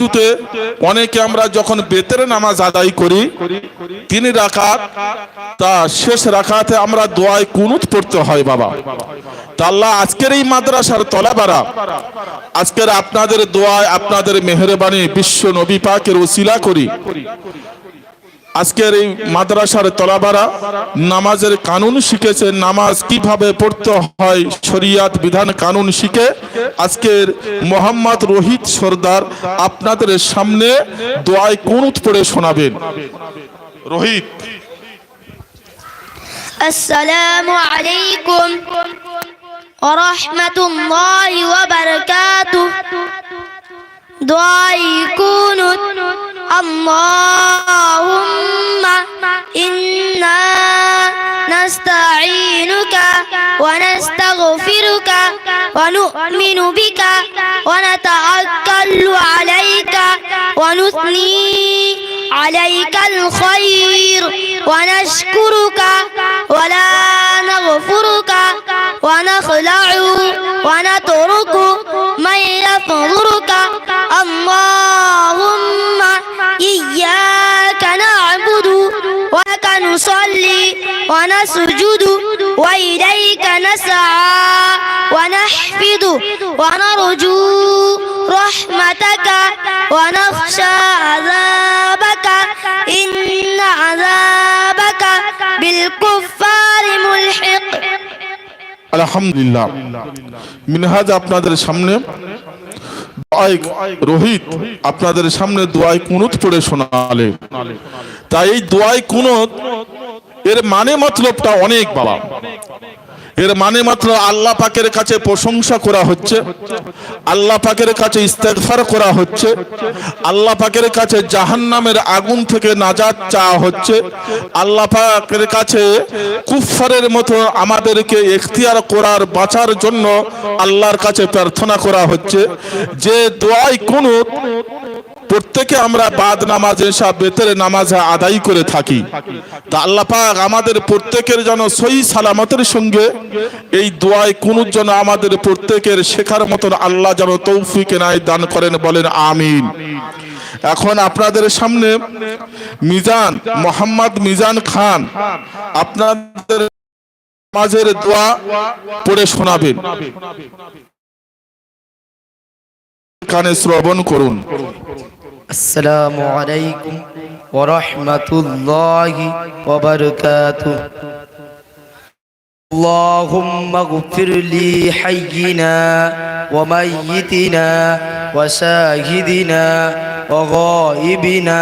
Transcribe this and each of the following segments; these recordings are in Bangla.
তাহাজুতে অনেকে আমরা যখন বেতের নামাজ আদায় করি, তিন রাখাত তা শেষ রাখাতে আমরা দোয়ায় কুনুত পড়তে হয় বাবা। তা আল্লাহ আজকের এই মাদ্রাসার তলাবারা, আজকের আপনাদের দোয়ায় আপনাদের মেহরবানি বিশ্ব নবী পাকের ওসিলা করি। আজকের এই মাদ্রাসার তলাবারা নামাজের কানুন শিখেছে, নামাজ কীভাবে পড়তে হয়, শরিয়াত বিধান কানুন শিখে, আজকের মোহাম্মদ রোহিত সর্দার আপনাদের সামনে দোয়াই কুনুত পড়ে শোনাবেন। রোহিত। আসসালামু আলাইকুম ওয়া রাহমাতুল্লাহি ওয়া বারাকাতুহু। কুনুত। আল্লাহ ونستغفرك ونؤمن بك ونتوكل عليك ونثني عليك الخير ونشكرك ولا نغفرك ونخلع ونترك من يفضلك اللهم ولك نصلي ونسجد وإليك نسعى ونحفظ ونرجو رحمتك ونخشى عذابك إن عذابك بالكفار ملحق আলহামদুলিল্লাহ মিনহাজ আপনাদের সামনে দোয়ায় রোহিত আপনাদের সামনে দোয়াই কুনুত পড়ে শোনালে। তাই এই দোয়াই কুনুত, এর মানে মতলবটা অনেক বাবা। এর মানে মাত্র আল্লাহ পাকের কাছে প্রশংসা করা হচ্ছে, আল্লাহ পাকের কাছে ইস্তেগফার করা হচ্ছে, আল্লাহ পাকের কাছে জাহান্নামের আগুন থেকে নাজাত চাওয়া হচ্ছে, আল্লাহ পাকের কাছে কুফারের মতো আমাদেরকে এখতিয়ার করার, বাঁচার জন্য আল্লাহর কাছে প্রার্থনা করা হচ্ছে। যে দোয়াই কোনো প্রত্যেকে আমরা বাদ নামাজ এসা বেতের নামাজ আদায় করে থাকি। তা আল্লাহ পাক আমাদের প্রত্যেকের যেন সই সালামতের সঙ্গে এই দোয়ায় কোন যেন আমাদের প্রত্যেকের শেখার মতন আল্লাহ যেন তৌফিক নাই দান করেন বলেন আমিন। এখন আপনাদের সামনে মিজান, মোহাম্মদ মিজান খান আপনাদের নামাজের দোয়া পড়ে শোনাবেন। কানে শ্রবণ করুন। السلام عليكم ورحمة الله وبركاته اللهم اغفر لي حينا وميتنا وشاهدنا وغائبنا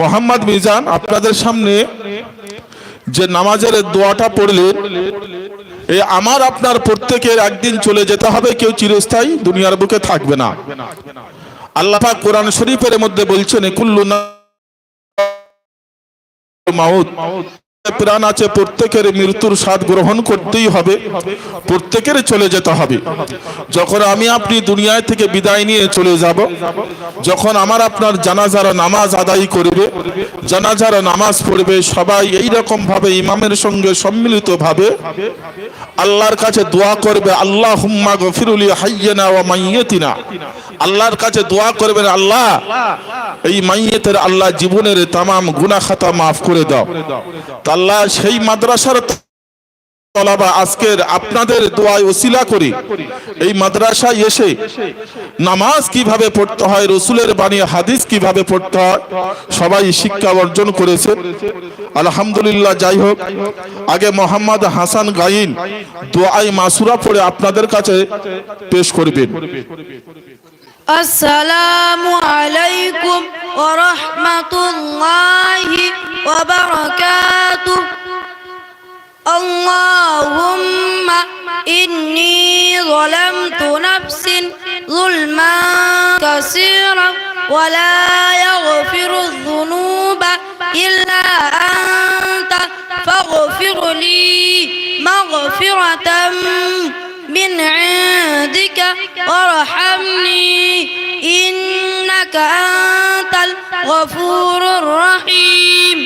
মোহাম্মদ মিজান, আপনাদের সামনে যে নামাজের দোয়াটা পড়লে এই আমার আপনার প্রত্যেকের একদিন চলে যেতে হবে, কেউ চিরস্থায়ী দুনিয়ার বুকে থাকবে না। আল্লাহ কোরআন শরীফের মধ্যে বলছেন কুল্লু মাউত। প্রাণ আছে, প্রত্যেকের মৃত্যুর স্বাদ গ্রহণ করতেই হবে, প্রত্যেকের চলে যেতে হবে। যখন আমি আপনি দুনিয়ায় থেকে বিদায় নিয়ে চলে যাব, যখন আমার আপনার জানাজার নামাজ আদায় করবে, জানাজার নামাজ পড়বে, সবাই এই রকম ভাবে ইমামের সঙ্গে সম্মিলিত ভাবে আল্লাহর কাছে দোয়া করবে আল্লাহ হুম্মা গফিরুলি হাইয়েনা ওয়া মাইয়েতিনা। আল্লাহর কাছে দোয়া করবেন, আল্লাহ, এই মাইয়েতের আল্লাহ জীবনের তামাম গুনাহ খাতা মাফ করে দাও। আল্লাহ সেই মাদ্রাসার আজকের আপনাদের দোয়ায় ওসিলা করি। এই মাদ্রাসায় এসে নামাজ কীভাবে পড়তে হয়, রসুলের বাণী, হাদিস কীভাবে পড়তে হয়, সবাই শিক্ষা অর্জন করেছে। আলহামদুলিল্লাহ, যাই হোক, আগে মোহাম্মদ হাসান গাইন দোয়াই মাসুরা পড়ে আপনাদের কাছে পেশ করবেন। السلام عليكم ورحمة الله وبركاته. اللهم إني ظلمت نفسي ظلما كثيرا ولا يغفر الذنوب إلا أنت فاغفر لي مغفرة من عندك وارحمني إنك أنت الغفور الرحيم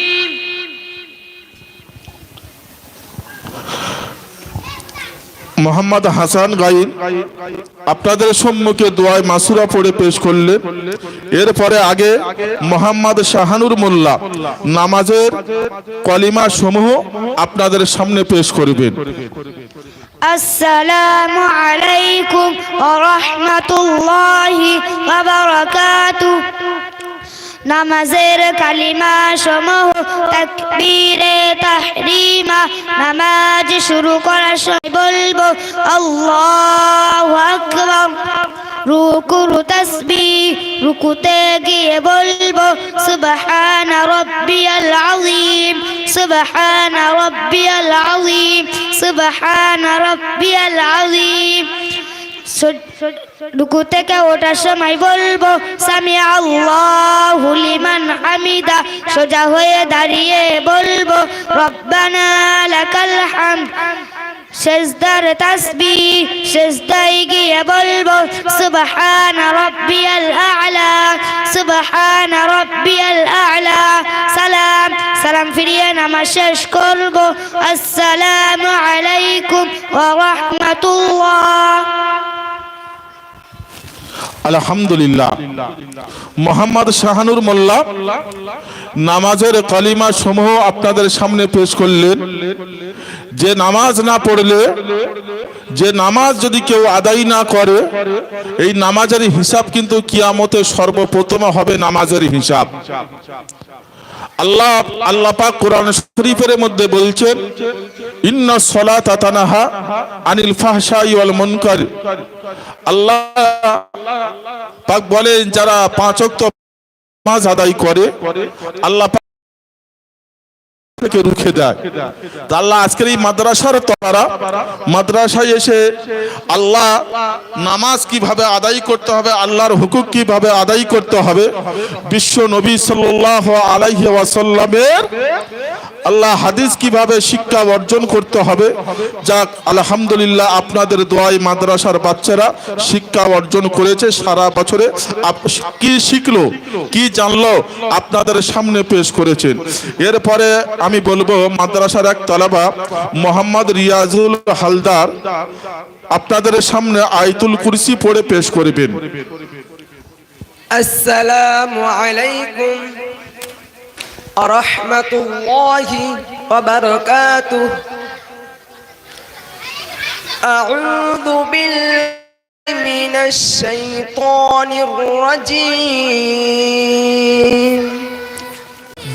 মোহাম্মদ হাসান গাইন আপনাদের সম্মুখে দোয়ায় মাসুরা পড়ে পেশ করলেন এরপরে আগে মোহাম্মদ শাহানুর মোল্লা নামাজের কলিমা সমূহ আপনাদের সামনে পেশ করবেন السلام عليكم ورحمة الله وبركاته নামাজের কালিমা সমূহ তাকবীরে তাহরিমা নামাজ শুরু করার সময় বলবো আল্লাহু আকবার রুকুর তাসবিহ রুকুতে গিয়ে বলবো সুবহান রাব্বিয়াল আযীম সুবহান রাব্বিয়াল আযীম সুবহান রাব্বিয়াল আযীম। রুকু থেকে ওঠার সময় বলব সামি হামিদা। সোজা হয়ে দাঁড়িয়ে বলব, রব্বানা লাকাল হামদ। সেজদার তাসবি সেজদায় গিয়ে বলব, সুবহান রাব্বিয়াল আ'লা। সুবহান রাব্বিয়াল আ'লা। সালাম ফিরিয়ে নামাজ শেষ করব। আসসালামু আলাইকুম আলহামদুলিল্লাহ। মোহাম্মদ শাহানুর মোল্লা নামাজের কলিমা সমূহ আপনাদের সামনে পেশ করলেন। যে নামাজ না পড়লে, যে নামাজ যদি কেউ আদায় না করে, এই নামাজের হিসাব কিন্তু কিয়ামতে সর্বপ্রথম হবে নামাজের হিসাব। আল্লাহ আল্লাহ পাক কোরআন শরীফের মধ্যে বলছেন, ইন্না সলাতা তানাহা আনিল ফাহশাই ওয়াল মুনকার। আল্লাহ পাক বলেন, যারা পাঁচ ওয়াক্ত নামাজ আদায় করে, আল্লাহ থেকে রুখে দেয়। আল্লাহ আজকের এই মাদ্রাসার তারা মাদ্রাসায় এসে আল্লাহ নামাজ কীভাবে আদায় করতে হবে, আল্লাহর হুকুক কীভাবে আদায় করতে হবে, বিশ্ব নবী সাল্লাল্লাহু আলাইহি ওয়াসাল্লামের আল্লাহ হাদিস কীভাবে শিক্ষা অর্জন করতে হবে, যাক, আলহামদুলিল্লাহ আপনাদের দোয়াই মাদ্রাসার বাচ্চারা শিক্ষা অর্জন করেছে সারা বছরে। কি শিখলো, কি জানলো, আপনাদের সামনে পেশ করেছেন। এরপরে আমি বলবো মাদ্রাসার এক তালাবা মোহাম্মদ রিয়াজুল হালদার আপনাদের সামনে আয়তুল কুরসি পড়ে পেশ করবেন السلام عليكم ورحمة الله وبركاته أعوذ بالله من الشيطان الرجيم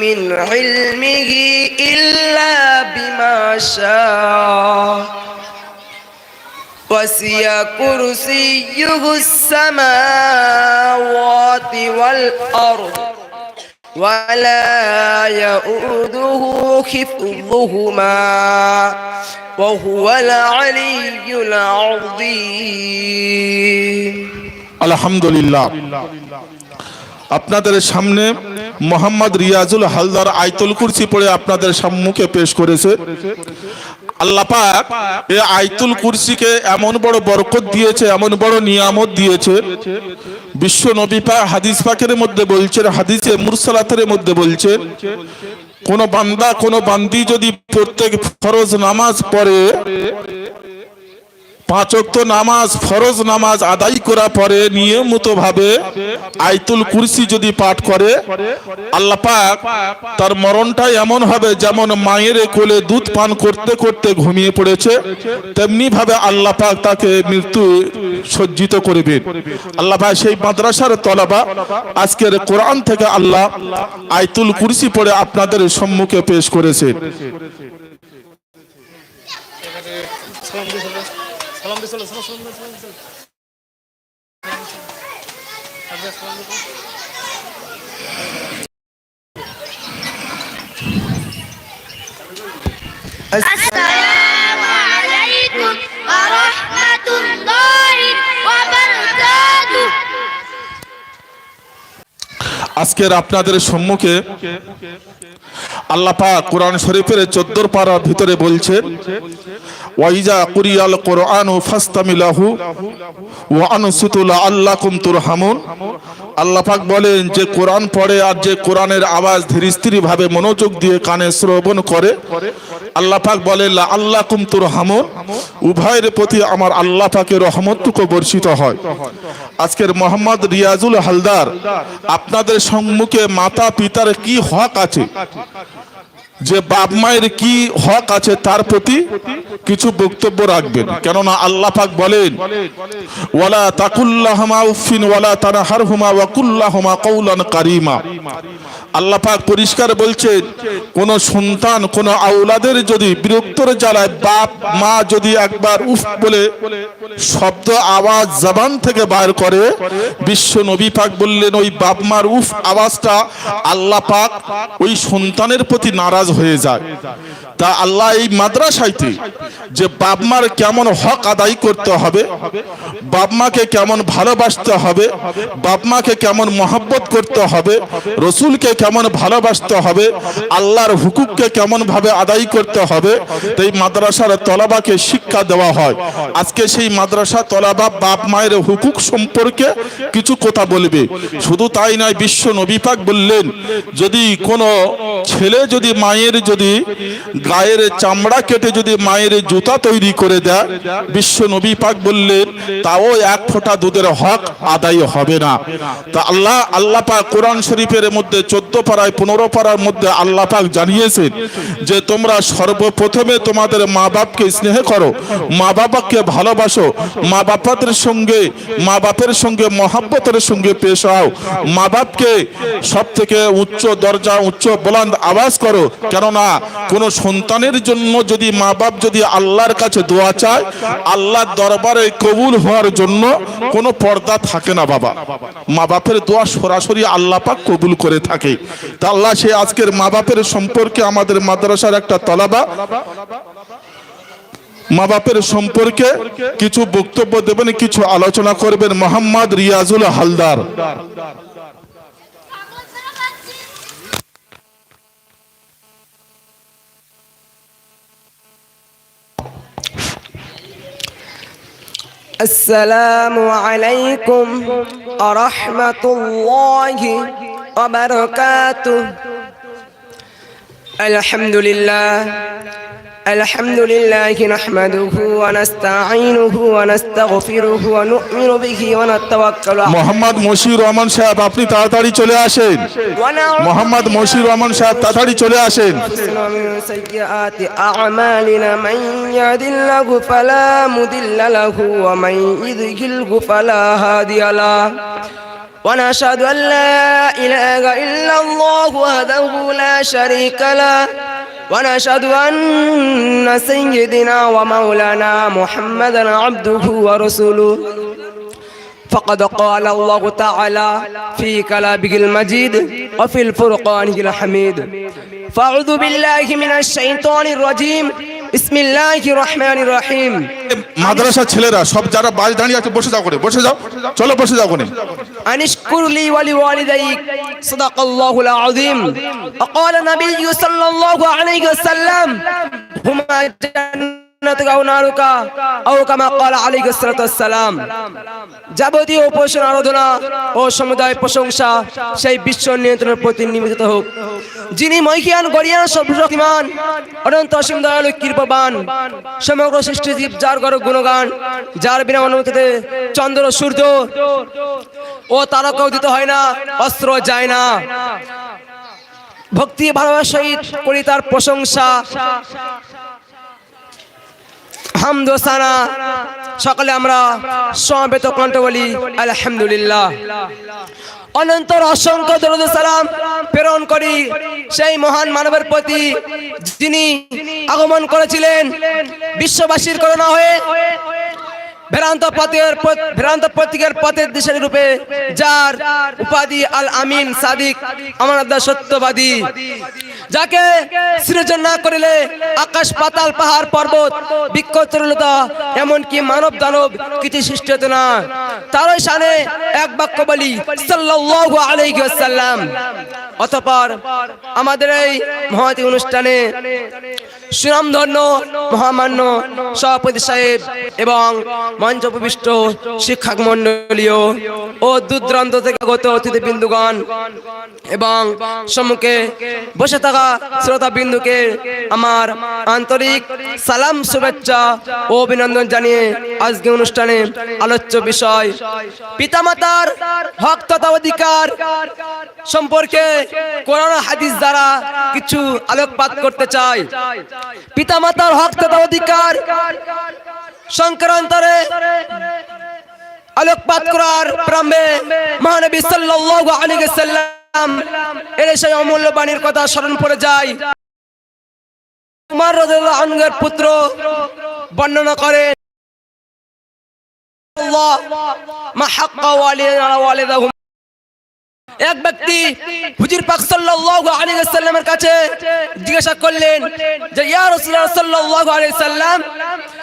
من علمه إلا بما شاء. وسيا كرسيه السماوات والأرض ولا يؤوده حفظهما. وهو العلي العظيم. الحمد لله. আপনাদের সামনে মোহাম্মদ রিয়াজুল হালদার আয়তুল কুরসি পড়ে আপনাদের সম্মুখে পেশ করেছে। আল্লাহ পাক এই আইতুল কুরসিকে এমন বড় বরকত দিয়েছে, এমন বড় নিয়ামত দিয়েছে। বিশ্ব নবী পাক হাদিস পাকের মধ্যে বলছেন, হাদিসে মুরসালাতের মধ্যে বলছেন, কোন বান্দা, কোন বান্দি যদি প্রত্যেক ফরজ নামাজ পড়ে পাঁচ ওয়াক্ত নামাজ, ফরজ নামাজ আদায় করা পরে নিয়মিত ভাবে আইতুল কুরসি যদি পাঠ করে, আল্লাহ পাক তার মরণটা এমন হবে যেমন মায়ের কোলে দুধ পান করতে করতে ঘুমিয়ে পড়েছে তেমনি ভাবে আল্লাহ পাক তাকে মৃত্যু সজ্জিত করবেন আল্লাহ পাক সেই মাদ্রাসার তলাবা আজকের কোরআন থেকে আল্লাহ আইতুল কুরসি পড়ে আপনাদের সম্মুখে পেশ করেছেন السلام عليكم ورحمة الله وبركاته আজকের আপনাদের সম্মুখে আল্লাহ পাক কোরআন শরীফের চোদ্দোর পাড়ার ভিতরে বলছেন ওয়াইজা কুরিয়াল কোরআন ও ফাস্তামিলাহু ওয়া আনসিতু লাআল্লাকুম তুরহামুন। আল্লাহ পাক বলেন, যে কোরআন পড়ে আর যে কোরআনের আওয়াজ ধীরস্থির ভাবে মনোযোগ দিয়ে কানে শ্রবণ করে, আল্লাহ পাক বলেন, লাআল্লাকুম তুরহামুন। উভয়ের প্রতি আমার আল্লাহ পাকের রহমতটুকু বর্ষিত হয়। আজকের মোহাম্মদ রিয়াজুল হালদার, আপনাদের সম্মুখে মাতা পিতার কি হক আছে? যে বাপ মায়ের কি হক আছে তার প্রতি কিছু বক্তব্য রাখবেন। কেননা আল্লাহ পাক বলেন, ওয়ালা তাকুল্লাহমা উফিন ওয়ালা তানাহারহুমা ওয়া কুল্লাহুমা কওলান কারীমা। আল্লাহ পাক পরিষ্কার বলছেন, কোন সন্তান, কোন আওলাদের যদি বিরক্তর জ্বালায় বাপ মা যদি একবার উফ বলে শব্দ, আওয়াজ, জবান থেকে বার করে, বিশ্ব নবী পাক বললেন, ওই বাপ মার উফ আওয়াজটা আল্লাহ পাক ওই সন্তানের প্রতি নারাজ হয়ে যায়। তা আল্লাহ এই মাদ্রাসাইতে যে বাপ মার কেমন হক আদায় করতে হবে বাপ মাকে কেমন ভালোবাসতে হবে বাপ মাকে কেমন মহাব্বত করতে হবে, রসুলকে কেমন ভালোবাসতে হবে, আল্লাহর হুকুককে কেমন ভাবে আদায় করতে হবে এই মাদ্রাসার তলাবাকে শিক্ষা দেওয়া হয়। আজকে সেই মাদ্রাসা তলাবা বাপ মায়ের হুকুক সম্পর্কে কিছু কথা বলবে। শুধু তাই নয়, বিশ্ব নবী পাক বললেন, যদি কোনো ছেলে যদি মায়ের যদি গায়ের চামড়া কেটে যদি মায়ের জুতা তৈরি করে দেয়, বিশ্ব নবী পাক বললেন, তাও এক ফোঁটা দুধের হক আদায় হবে না। তা আল্লাহ আল্লাহ পাক কোরআন শরীফের মধ্যে চোদ্দ পাড়ায় পনেরো পাড়ার মধ্যে আল্লাহ পাক জানিয়েছেন যে, তোমরা সর্বপ্রথমে তোমাদের মা বাপকে স্নেহ করো, মা বাবাকে ভালোবাসো, মা বাপাদের সঙ্গে, মা বাপের সঙ্গে, মহাব্বতের সঙ্গে পেশ হও। মা বাপকে সব থেকে উচ্চ দরজা, উচ্চ বলান্দ আওয়াজ করো। কেননা কোন সন্তানের জন্য যদি মা বাপ যদি আল্লাহর কাছে দোয়া চায়, আল্লাহর দরবারে কবুল হওয়ার জন্য কোনো পর্দা থাকে না বাবা। মা বাপের দোয়া সরাসরি আল্লাহ পাক কবুল করে থাকে। তা আল্লাহ সে আজকের মা বাপের সম্পর্কে আমাদের মাদ্রাসার একটা তলাবা। মা বাপের সম্পর্কে কিছু বক্তব্য দেবেন, কিছু আলোচনা করবেন মোহাম্মদ রিয়াজুল হালদার। আসসালামু আলাইকুম আরহামতুল্লাহি আবরকাতু আলহামদুলিল্লাহ। الحمد لله نحمده ونستعينه ونستغفره ونؤمن به ونتوكل عليه মোহাম্মদ মশিউর রহমান সাহেব আপনি তাড়াতাড়ি চলে আসেন মোহাম্মদ মশিউর রহমান সাহেব তাড়াতাড়ি চলে আসেন سيئات اعمالنا من يهد الله فلا مضل له ومن يضلل فلا هادي له ونشهد ان لا اله الا الله وحده لا شريك له ونشهد أن سيدنا ومولانا محمدا عبده ورسوله. فقد قال الله تعالى في كلامه المجيد وفي الفرقان الحميد. فأعوذ بالله من الشيطان الرجيم. بسم الله الرحمن الرحيم মাদ্রাসা ছেলেরা সব যারা বাড়ি দাঁড়িয়ে আছে বসে যাও করে বসে যাও চলো বসে যাও করে أن اشكر لي ولوالديك صدق الله العظيم وقال النبي صلى الله عليه وسلم هما جنة যাবতীয় আরাধনা ও সমুদায় প্রশংসা সেই বিশ্ব নিয়ন্ত্রণের প্রতি নিবেদিত হোক। যিনি মহিয়ান, গরিয়ান অনন্ত সমগ্র যার গুণগান, যার বিনা অনুমতিতে চন্দ্র, সূর্য ও তারকা উদিত হয় না, অস্ত্র যায় না। ভক্তি ভালোবাসার সহিত করি তার প্রশংসা। হামদোসানা সকলে আমরা সমবেত কণ্ঠ বলি, আলহামদুলিল্লাহ। অনন্তর অসংখ্য দরুদ সালাম প্রেরণ করি সেই মহান মানবের প্রতি যিনি আগমন করেছিলেন, বিশ্ববাসীর করোনা হয়ে ভ্রান্ত পথের পথ- ভ্রান্ত প্রতীকের পথের দিশের রূপে যার উপাধি আল আমিন সাদিক, আমার সত্যবাদী। যাকে সৃজন না করিলে আকাশ পাতাল পাহাড় পর্বত বৃক্ষ তরুলতা এমনকি মানব দানব কিছু সৃষ্টি হতো না। তারই সানে এক বাক্য বলি, সাল্লাল্লাহু আলাইহি ওয়াসাল্লাম। অতঃপর আমাদের এই মহাতি অনুষ্ঠানে সুনামধন্য, মহামান্য সভাপতি সাহেব এবং মঞ্চ উপবিষ্ট শিক্ষক মন্ডলীয় ও দূরদূরান্ত থেকে গত অতিথি বিন্দুগণ এবং সম্মুখে বসে থাকা শ্রোতা বিন্দুকে আমার আন্তরিক সালাম, শুভেচ্ছা ও অভিনন্দন জানিয়ে আজকে অনুষ্ঠানে আলোচ্য বিষয় পিতামাতার হক তথা অধিকার সম্পর্কে কোরআন হাদিস দ্বারা কিছু আলোকপাত করতে চাই। পিতামাতার হক তথা অধিকার সংক্রান্তরে আলোকপাত করার প্রাম্বে মহানবী সাল্লাল্লাহু আলাইহি সাল্লাম এর সেই অমূল্য বাণীর কথা স্মরণ পড়ে যায়। উমর রাদিয়াল্লাহু আনহুর পুত্র বর্ণনা করেন আল্লাহ মা হাক্কা ওয়ালিদানা আলা ওয়ালিদাহুম। এক ব্যক্তি হুজুর পাক সাল্লাল্লাহু আলাইহি ওয়াসাল্লামের কাছে জিজ্ঞাসা করলেন যে, ইয়া রাসূলুল্লাহ সাল্লাল্লাহু আলাইহি সাল্লাম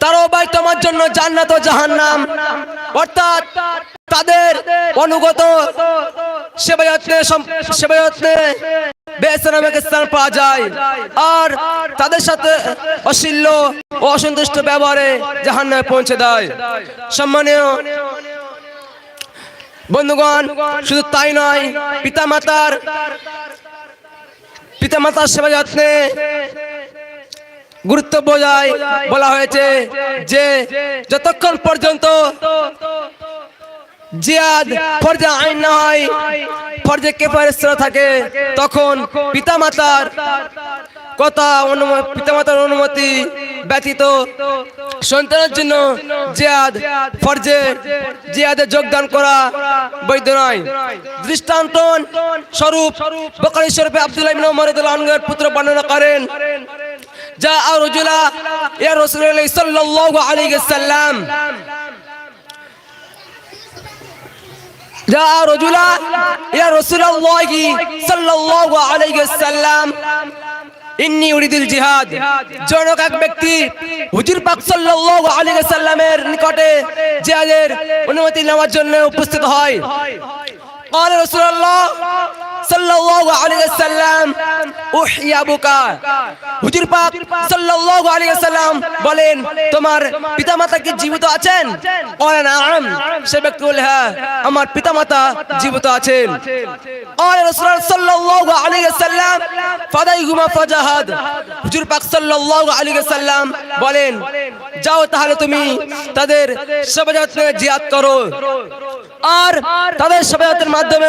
তার ভাই তোমার জন্য জান্নাত ও জাহান্নাম। অর্থাৎ তাদের অনুগত সেবায়ত্নে সেবায়ত্নে নামে স্থান পাওয়া যায়। আর তাদের সাথে অসন্তুষ্ট ব্যবহারে জাহান্নামে পৌঁছে দেয়। সম্মানীয় বন্ধুগণ, শুধু তাই নয়, পিতামাতার সেবা যত্নে গুরুত্ব বোঝায়, বলা হয়েছে যে যতক্ষণ পর্যন্ত জিয়াদ ফরজে আইন না হয়, ফরজে কেফারেস্তরা থাকে, তখন পিতামাতার কথা অনুমতি, পিতামাতার অনুমতি ব্যতীত সন্তানের জন্য জিয়াদ ফরজে, জিয়াদে যোগদান করা বৈধ নয়। দৃষ্টান্ত স্বরূপ বকারি স্বরূপে আব্দুল্লাহ ইবনে আনহুর পুত্র বর্ণনা করেন যা আর রজুলা ইয়া রাসূলুল্লাহ সাল্লাল্লাহু আলাইহি ওয়াসাল্লাম جاء رجلا إلى رسول الله صلى الله عليه وسلم ইন্নি উরিদুল জিহাদ জনক এক ব্যক্তি হুজুর পাক সাল্লাল্লাহু আলাইহি সাল্লামের নিকটে জিহাদের অনুমতি নেওয়ার জন্য উপস্থিত হয় قال رسول الله সাল্লাল্লাহু আলাইহি সাল্লাম উহিয়া বুকা। হুজুর পাক সাল্লাল্লাহু আলাইহি সাল্লাম বলেন, তোমার পিতামাতা কি জীবিত আছেন? আরে নাম, সে ব্যক্তি বলে হ্যাঁ, আমার পিতামাতা জীবিত আছেন। আরে রাসূল সাল্লাল্লাহু আলাইহি সাল্লাম ফাদাইহুমা ফাজাহাদ। হুজুর পাক সাল্লাল্লাহু আলাইহি সাল্লাম বলেন, যাও তাহলে তুমি তাদের সবাই জিয়াত করো। আর তাদের সবাই মাধ্যমে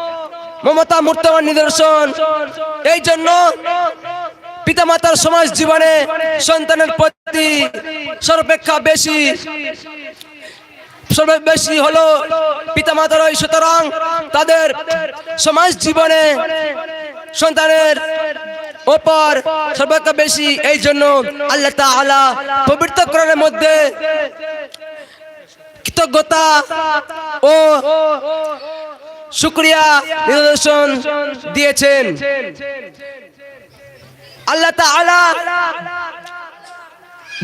মমতা মূর্তমান নিদর্শন। এই জন্য পিতামাতার সমাজ জীবনে সন্তানের প্রতি সর্বাপেক্ষা বেশি সর্বে বেশি হলো পিতামাতার ওই সুতরাং তাদের সমাজ জীবনে সন্তানের ওপর সর্বাপেক্ষা বেশি। এই জন্য আল্লাহ তাআলা পবিত্র কোরআনের মধ্যে কৃতজ্ঞতা ও শুক্রিয়া নিদর্শন দিয়েছেন। আল্লাহ তাআলা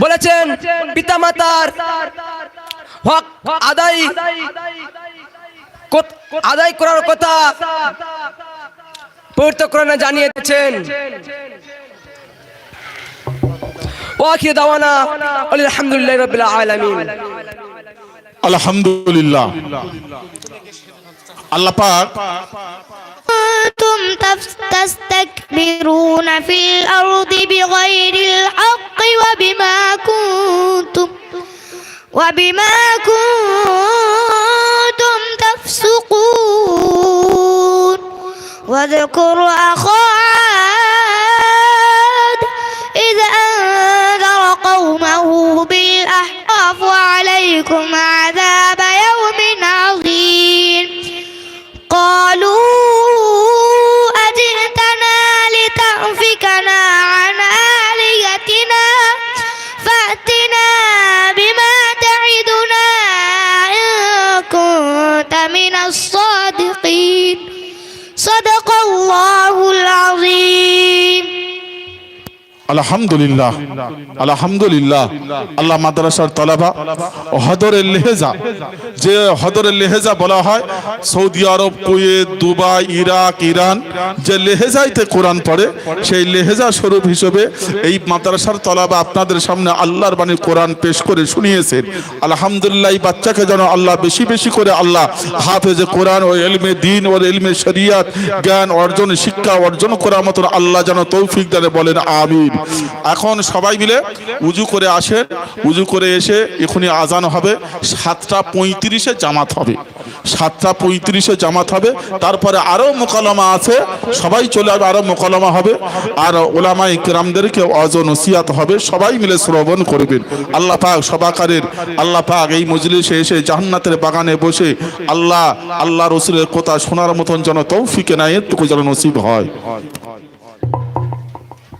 বলেছেন, পিতামাতার হক আদায় আদায় করার কথা পবিত্র কোরআনে জানিয়ে দিয়েছেন। ওয়াকি দাওয়ানা, আলহামদুলিল্লাহ রাব্বিল আলামিন। আলহামদুলিল্লাহ। আল্লাহ পাক كنتم تف- تستكبرون في الأرض بغير الحق وبما كنتم وبما كنتم تفسقون واذكر أخا عاد إذ أنذر قومه بالأحقاف وعليكم عذاب আলহামদুলিল্লাহ। আলহামদুলিল্লাহ। আল্লাহ মাদ্রাসার তলাবা হদরের লেহেজা, যে হদরের লেহেজা বলা হয়, Saudi Arab, Kuwait, Dubai, Iraq, Iran, যে লেহেজাইতে কোরআন পড়ে, সেই লেহেজা স্বরূপ হিসেবে এই মাদ্রাসার তলাবা আপনাদের সামনে আল্লাহর বাণী কোরআন পেশ করে শুনিয়েছেন। আলহামদুলিল্লাহ, এই বাচ্চাকে যেন আল্লাহ বেশি বেশি করে আল্লাহ হাফেজে কোরআন ও এলমে দিন ও এলমে শরিয়াত, জ্ঞান অর্জন, শিক্ষা অর্জন করার মতন আল্লাহ যেন তৌফিক দানে বলেন, আমিন। এখন সবাই মিলে উজু করে আসে, উজু করে এসে এখনই আজান হবে, সাতটা পঁয়ত্রিশে জামাত হবে। সাতটা পঁয়ত্রিশে জামাত হবে, তারপরে আরও মোকালামা আছে, সবাই চলে আসবে আরও মোকালামা হবে, আর ওলামা ইকরামদেরকে অজ নসিয়াত হবে, সবাই মিলে শ্রবণ করবেন। আল্লাহ পাক সবাকারের, আল্লাহ পাক এই মজলিসে এসে জান্নাতের বাগানে বসে আল্লাহ আল্লাহ রসুলের কথা শোনার মতন যেন তৌফিকে নাই এটুকু যেন নসিব হয়।